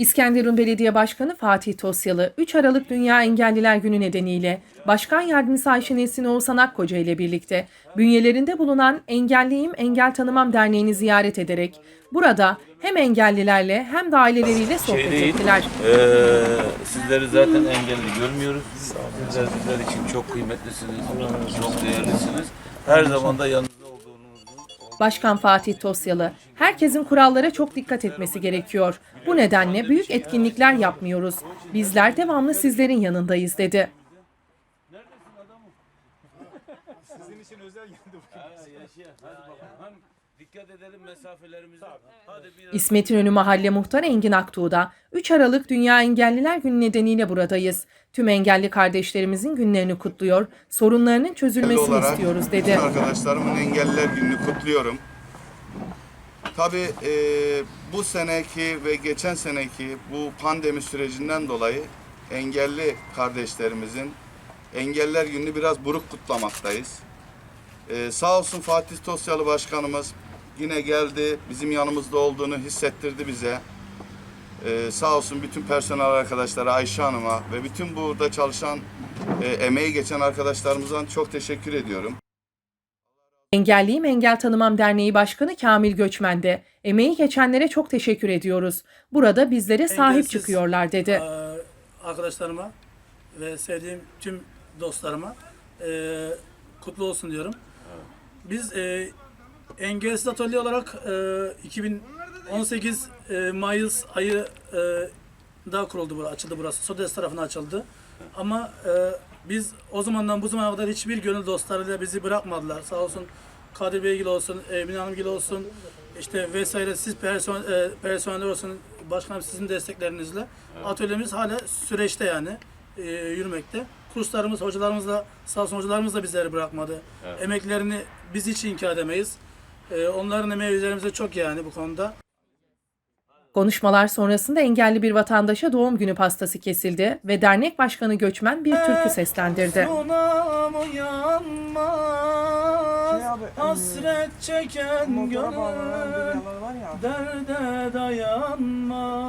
İskenderun Belediye Başkanı Fatih Tosyalı, 3 Aralık Dünya Engelliler Günü nedeniyle Başkan Yardımcısı Ayşe Nesin Oğuzhan Akkoca ile birlikte bünyelerinde bulunan Engelliyim Engel Tanımam Derneği'ni ziyaret ederek burada hem engellilerle hem de aileleriyle sohbet Şey değil, ettiler. eee, sizleri zaten engelli görmüyoruz. Sizler bizler için çok kıymetlisiniz, çok değerlisiniz. Her zaman da yanınızda Başkan Fatih Tosyalı, herkesin kurallara çok dikkat etmesi gerekiyor. Bu nedenle büyük etkinlikler yapmıyoruz. Bizler devamlı sizlerin yanındayız dedi. Hem dikkat edelim mesafelerimize. Hadi bir İsmet İnönü Mahalle Muhtarı Engin Aktuğ'da 3 Aralık Dünya Engelliler Günü nedeniyle buradayız. Tüm engelli kardeşlerimizin günlerini kutluyor, sorunlarının çözülmesini olarak istiyoruz dedi. Arkadaşlarımın Engelliler Günü'nü kutluyorum. Tabii e, bu seneki ve geçen seneki bu pandemi sürecinden dolayı engelli kardeşlerimizin Engeller Günü'nü biraz buruk kutlamaktayız. E, sağ olsun Fatih Tosyalı Başkanımız yine geldi, bizim yanımızda olduğunu hissettirdi bize. E, sağ olsun bütün personel arkadaşlara, Ayşe Hanım'a ve bütün burada çalışan, e, emeği geçen arkadaşlarımızdan çok teşekkür ediyorum. Engelliyim Engel Tanımam Derneği Başkanı Kamil Göçmen de emeği geçenlere çok teşekkür ediyoruz. Burada bizlere sahip Engelsiz, çıkıyorlar dedi. eee, arkadaşlarıma ve sevdiğim tüm dostlarıma eee, kutlu olsun diyorum. Biz eee engelsiz atölye olarak eee, 2018 eee, Mayıs ayı eee, da kuruldu burası, açıldı burası. Sodes tarafına açıldı. Ama eee, biz o zamandan bu zamana kadar hiçbir gönül dostlarıyla bizi bırakmadılar. Sağ olsun Kadir Beygil olsun, Emine Hanımgil olsun, işte vesaire siz person, e, personeller olsun, başkanım sizin desteklerinizle atölyemiz hala süreçte yani e, yürümekte. Kurslarımız, hocalarımız da, sağ olsun hocalarımız da bizleri bırakmadı. Emeklerini biz hiç inkar edemeyiz. E, onların emeği üzerimize çok yani bu konuda. Konuşmalar sonrasında engelli bir vatandaşa doğum günü pastası kesildi ve dernek başkanı Göçmen bir türkü seslendirdi. Uyanmaz, hasret çeken gönül derde dayanmaz.